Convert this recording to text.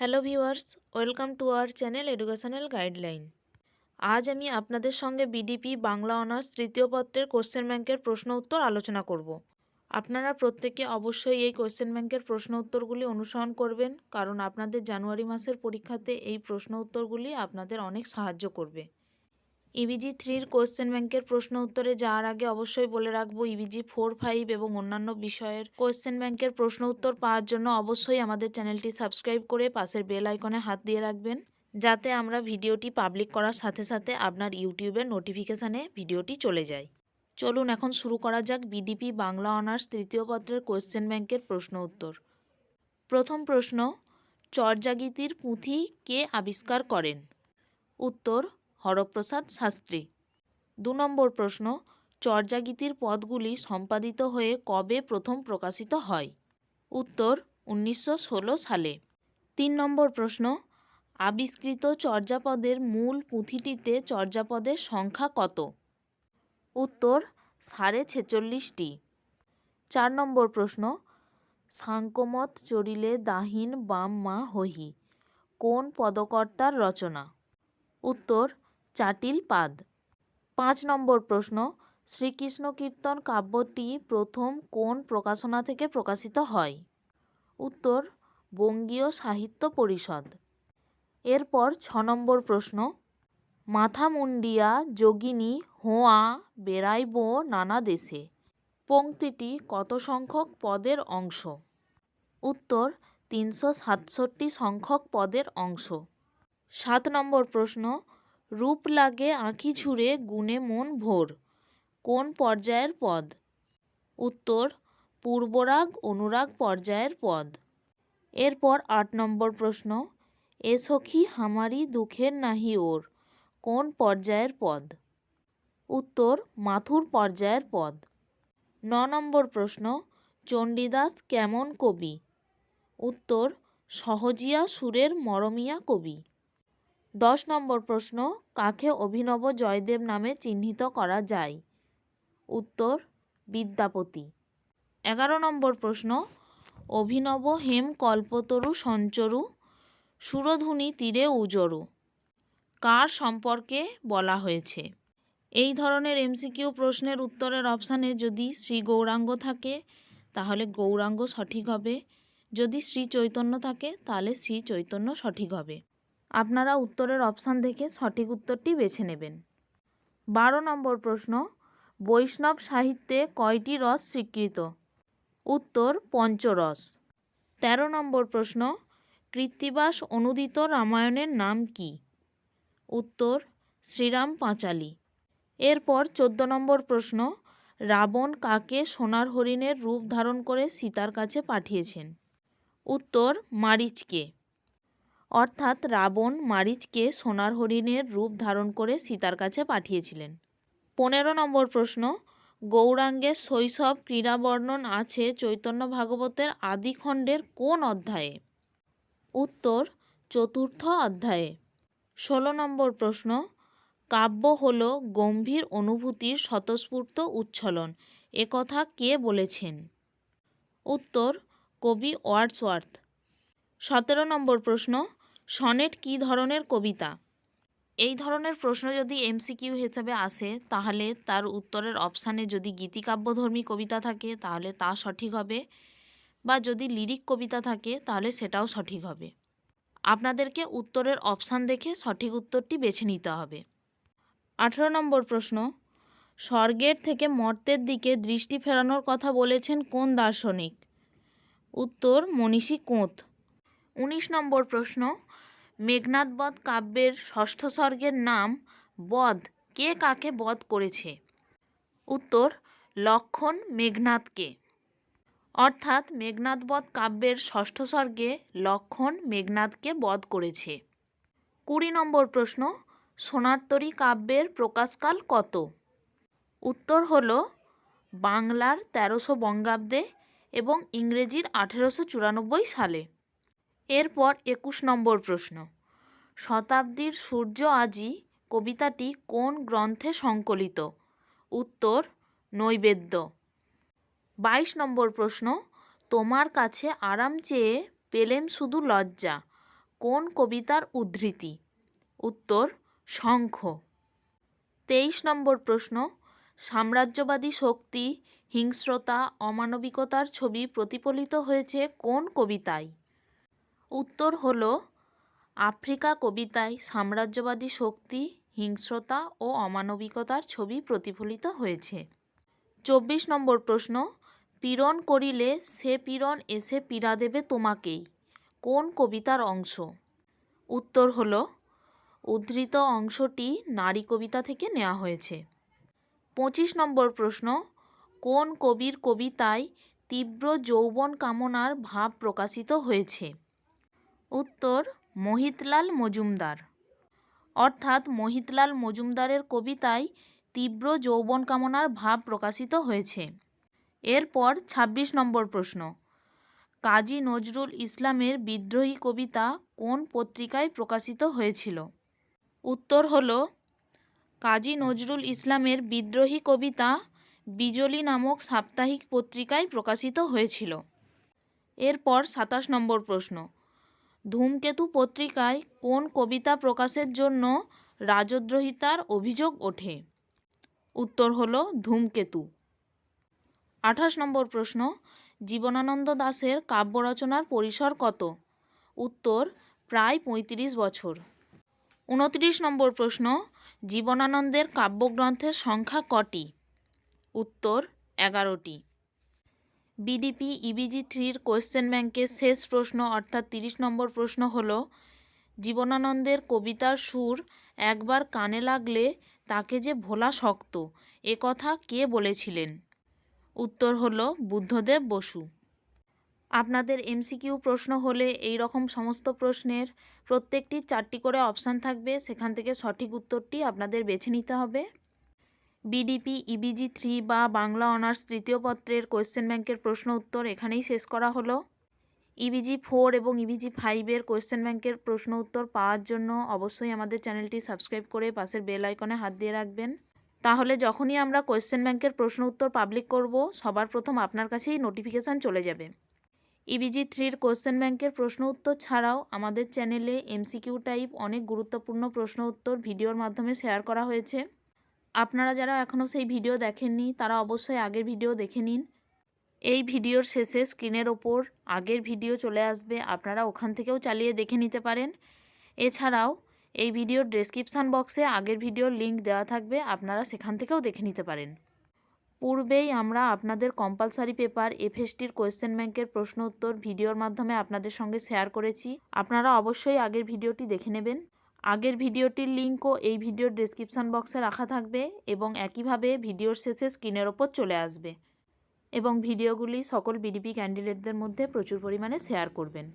Hello viewers, welcome to our channel educational guideline. আজ আমি আপনাদের সঙ্গে বিডিপি বাংলা অনার্স, তৃতীয় পত্রের কোশ্চেন ব্যাংকের প্রশ্ন উত্তর আলোচনা করব। আপনারা প্রত্যেকে অবশ্যই এই কোশ্চেন ব্যাংকের প্রশ্ন উত্তরগুলি অনুসরণ করবেন, কারণ আপনাদের জানুয়ারি মাসের পরীক্ষাতে এই প্রশ্ন উত্তরগুলি আপনাদের অনেক সাহায্য করবে। ইবিজি থ্রির কোশ্চেন ব্যাংকের প্রশ্ন উত্তরে যাওয়ার আগে অবশ্যই বলে রাখব ইবিজি ফোর ফাইভ এবং অন্যান্য বিষয়ের কোশ্চেন ব্যাংকের প্রশ্ন উত্তর পাওয়ার জন্য অবশ্যই আমাদের চ্যানেলটি সাবস্ক্রাইব করে পাশের বেল আইকনে হাত দিয়ে রাখবেন, যাতে আমরা ভিডিওটি পাবলিক করার সাথে সাথে আপনার ইউটিউবের নোটিফিকেশানে ভিডিওটি চলে যায়। চলুন এখন শুরু করা যাক বিডিপি বাংলা অনার্স তৃতীয় পত্রের কোশ্চেন ব্যাংকের প্রশ্ন উত্তর। প্রথম প্রশ্ন চর্যাগীতির পুঁথি কে আবিষ্কার করেন? উত্তর হরপ্রসাদ শাস্ত্রী। দু নম্বর প্রশ্ন, চর্যাগীতির পদগুলি সম্পাদিত হয়ে কবে প্রথম প্রকাশিত হয়? উত্তর, উনিশশো ষোলো সালে। তিন নম্বর প্রশ্ন, আবিষ্কৃত চর্যাপদের মূল পুঁথিটিতে চর্যাপদের সংখ্যা কত? উত্তর, সাড়ে ছেচল্লিশটি। চার নম্বর প্রশ্ন সাংকমত চরিলে দাহিন বাম মা হহি, কোন পদকর্তার রচনা? উত্তর চাটিল পাদ। পাঁচ নম্বর প্রশ্ন, শ্রীকৃষ্ণ কীর্তন কাব্যটি প্রথম কোন প্রকাশনা থেকে প্রকাশিত হয়? উত্তর, বঙ্গীয় সাহিত্য পরিষদ। এরপর ছ নম্বর প্রশ্ন মাথা মুন্ডিয়া যোগিনী হোয়া বেড়াইব নানা দেশে। পংক্তিটি কত সংখ্যক পদের অংশ? উত্তর, তিনশো সাতষট্টি সংখ্যক পদের অংশ। সাত নম্বর প্রশ্ন রূপ লাগে আঁখি ঝুড়ে গুণে মন ভোর। কোন পর্যায়ের পদ? উত্তর, পূর্বরাগ অনুরাগ পর্যায়ের পদ। এরপর আট নম্বর প্রশ্ন, এ সখী হামারি দুঃখের নাহি ওর কোন পর্যায়ের পদ? উত্তর, মাথুর পর্যায়ের পদ। ন নম্বর প্রশ্ন, চণ্ডীদাস কেমন কবি? উত্তর, সহজিয়া সুরের মরমিয়া কবি। দশ নম্বর প্রশ্ন, কাকে অভিনব জয়দেব নামে চিহ্নিত করা যায়? উত্তর, বিদ্যাপতি। এগারো নম্বর প্রশ্ন, অভিনব হেম কল্পতরু সঞ্চরু, সুরধুনি তীরে উজরু। কার সম্পর্কে বলা হয়েছে? এই ধরনের এমসিকিউ প্রশ্নের উত্তরের অপশানে যদি শ্রী গৌরাঙ্গ থাকে, তাহলে গৌরাঙ্গ সঠিক হবে। যদি শ্রী চৈতন্য থাকে, তাহলে শ্রী চৈতন্য সঠিক হবে। আপনারা উত্তরের অপশান দেখে সঠিক উত্তরটি বেছে নেবেন। বারো নম্বর প্রশ্ন, বৈষ্ণব সাহিত্যে কয়টি রস স্বীকৃত? উত্তর, পঞ্চরস। তেরো নম্বর প্রশ্ন, কৃত্তিবাস অনুদিত রামায়ণের নাম কি? উত্তর, শ্রীরাম পাঁচালী। এরপর চোদ্দ নম্বর প্রশ্ন, রাবণ কাকে সোনার হরিণের রূপ ধারণ করে সীতার কাছে পাঠিয়েছেন? উত্তর, মারিচকে। অর্থাৎ রাবণ মারিচকে সোনার হরিণের রূপ ধারণ করে সীতার কাছে পাঠিয়েছিলেন। পনেরো নম্বর প্রশ্ন, গৌরাঙ্গের শৈশব ক্রীড়া বর্ণন আছে চৈতন্য ভাগবতের আদিখণ্ডের কোন অধ্যায়ে? উত্তর, চতুর্থ অধ্যায়ে। ষোলো নম্বর প্রশ্ন, কাব্য হল গম্ভীর অনুভূতির স্বতঃস্ফূর্ত উচ্ছলন একথা কে বলেছেন? উত্তর, কবি ওয়ার্ডসওয়ার্থ। সতেরো নম্বর প্রশ্ন সনেট কী ধরনের কবিতা? এই ধরনের প্রশ্ন যদি এমসিকিউ হিসেবে আসে, তাহলে তার উত্তরের অপশানে যদি গীতিকাব্যধর্মী কবিতা থাকে, তাহলে তা সঠিক হবে। বা যদি লিরিক কবিতা থাকে, তাহলে সেটাও সঠিক হবে। আপনাদেরকে উত্তরের অপশান দেখে সঠিক উত্তরটি বেছে নিতে হবে। আঠেরো নম্বর প্রশ্ন, স্বর্গের থেকে মর্তের দিকে দৃষ্টি ফেরানোর কথা বলেছেন কোন দার্শনিক? উত্তর, মনীষী কোঁত। উনিশ নম্বর প্রশ্ন, মেঘনাদ বধ কাব্যের ষষ্ঠ স্বর্গের নাম বধ কে কাকে বধ করেছে? উত্তর, লক্ষণ মেঘনাদকে। অর্থাৎ মেঘনাদ বধ কাব্যের ষষ্ঠ স্বর্গে লক্ষণ মেঘনাদকে বধ করেছে। কুড়ি নম্বর প্রশ্ন, সোনারতরী কাব্যের প্রকাশকাল কত? উত্তর হল, বাংলার তেরোশো বঙ্গাব্দে এবং ইংরেজির আঠেরোশো চুরানব্বই সালে। এরপর একুশ নম্বর প্রশ্ন। শতাব্দীর সূর্য আজি কবিতাটি কোন গ্রন্থে সংকলিত? উত্তর, নৈবেদ্য। বাইশ নম্বর প্রশ্ন, তোমার কাছে আরাম চেয়ে পেলেন শুধু লজ্জা, কোন কবিতার উদ্ধৃতি? উত্তর, শঙ্খ। তেইশ নম্বর প্রশ্ন, সাম্রাজ্যবাদী শক্তি, হিংস্রতা, অমানবিকতার ছবি প্রতিফলিত হয়েছে কোন কবিতায়? উত্তর হল আফ্রিকা কবিতায় সাম্রাজ্যবাদী শক্তি, হিংস্রতা ও অমানবিকতার ছবি প্রতিফলিত হয়েছে। চব্বিশ নম্বর প্রশ্ন, পীড়ন করিলে সে পীড়ন এসে পীড়া দেবে তোমাকেই। কোন কবিতার অংশ? উত্তর হল, উদ্ধৃত অংশটি নারী কবিতা থেকে নেওয়া হয়েছে। পঁচিশ নম্বর প্রশ্ন, কোন কবির কবিতায় তীব্র যৌবন কামনার ভাব প্রকাশিত হয়েছে? উত্তর, মোহিতলাল মজুমদার। অর্থাৎ মোহিতলাল মজুমদারের কবিতায় তীব্র যৌবন কামনার ভাব প্রকাশিত হয়েছে। এরপর ২৬ নম্বর প্রশ্ন, কাজী নজরুল ইসলামের বিদ্রোহী কবিতা কোন পত্রিকায় প্রকাশিত হয়েছিল? উত্তর হল, কাজী নজরুল ইসলামের বিদ্রোহী কবিতা বিজলি নামক সাপ্তাহিক পত্রিকায় প্রকাশিত হয়েছিল। এরপর সাতাশ নম্বর প্রশ্ন ধূমকেতু পত্রিকায় কোন কবিতা প্রকাশের জন্য রাজদ্রোহিতার অভিযোগ ওঠে? উত্তর হল ধূমকেতু। আঠাশ নম্বর প্রশ্ন, জীবনানন্দ দাশের কাব্য রচনার পরিসর কত? উত্তর, প্রায় পঁয়ত্রিশ বছর। উনত্রিশ নম্বর প্রশ্ন, জীবনানন্দের কাব্যগ্রন্থের সংখ্যা কটি? উত্তর, এগারোটি। বিডিপি ইবিজি থ্রির কোয়েশ্চেন ব্যাংকের শেষ প্রশ্ন অর্থাৎ তিরিশ নম্বর প্রশ্ন হল, জীবনানন্দের কবিতার সুর একবার কানে লাগলে তাকে যে ভোলা শক্ত? এ কথা কে বলেছিলেন? উত্তর হল বুদ্ধদেব বসু। আপনাদের এমসিকিউ প্রশ্ন হলে এই রকম সমস্ত প্রশ্নের প্রত্যেকটি চারটি করে অপশান থাকবে, সেখান থেকে সঠিক উত্তরটি আপনাদের বেছে নিতে হবে। বিডিপি ইবিজি থ্রি বা বাংলা অনার্স তৃতীয় পত্রের কোয়েশ্চেন ব্যাংকের প্রশ্ন উত্তর এখানেই শেষ করা হলো। ইবিজি ফোর এবং ইবিজি ফাইভের কোয়েশ্চেন ব্যাংকের প্রশ্ন উত্তর পাওয়ার জন্য অবশ্যই আমাদের চ্যানেলটি সাবস্ক্রাইব করে পাশের বেল আইকনে হাত দিয়ে রাখবেন। তাহলে যখনই আমরা কোয়েশ্চেন ব্যাংকের প্রশ্ন উত্তর পাবলিক করব, সবার প্রথম আপনার কাছেই নোটিফিকেশান চলে যাবে। ইবিজি থ্রির কোয়েশ্চেন ব্যাংকের প্রশ্ন উত্তর ছাড়াও আমাদের চ্যানেলে এমসিকিউ টাইপ অনেক গুরুত্বপূর্ণ প্রশ্ন উত্তর ভিডিওর মাধ্যমে শেয়ার করা হয়েছে। আপনারা যারা এখনও সেই ভিডিও দেখেননি, তারা অবশ্যই আগের ভিডিও দেখে নিন। এই ভিডিওর শেষে স্ক্রিনের ওপর আগের ভিডিও চলে আসবে, আপনারা ওখান থেকেও চালিয়ে দেখে নিতে পারেন। এছাড়াও, এই ভিডিওর ডেসক্রিপশান বক্সে আগের ভিডিওর লিঙ্ক দেওয়া থাকবে, আপনারা সেখান থেকেও দেখে নিতে পারেন। পূর্বেই আমরা আপনাদের কম্পালসারি পেপার এফএসটির কোয়েশ্চেন ব্যাংকের প্রশ্ন উত্তর ভিডিওর মাধ্যমে আপনাদের সঙ্গে শেয়ার করেছি। আপনারা অবশ্যই আগের ভিডিওটি দেখে নেবেন। আগের ভিডিওটির লিঙ্কও এই ভিডিওর ডেসক্রিপশান বক্সে রাখা থাকবে এবং একইভাবে ভিডিওর শেষে স্ক্রিনের ওপর চলে আসবে। এবং ভিডিওগুলি সকল বিডিপি ক্যান্ডিডেটদের মধ্যে প্রচুর পরিমাণে শেয়ার করবেন।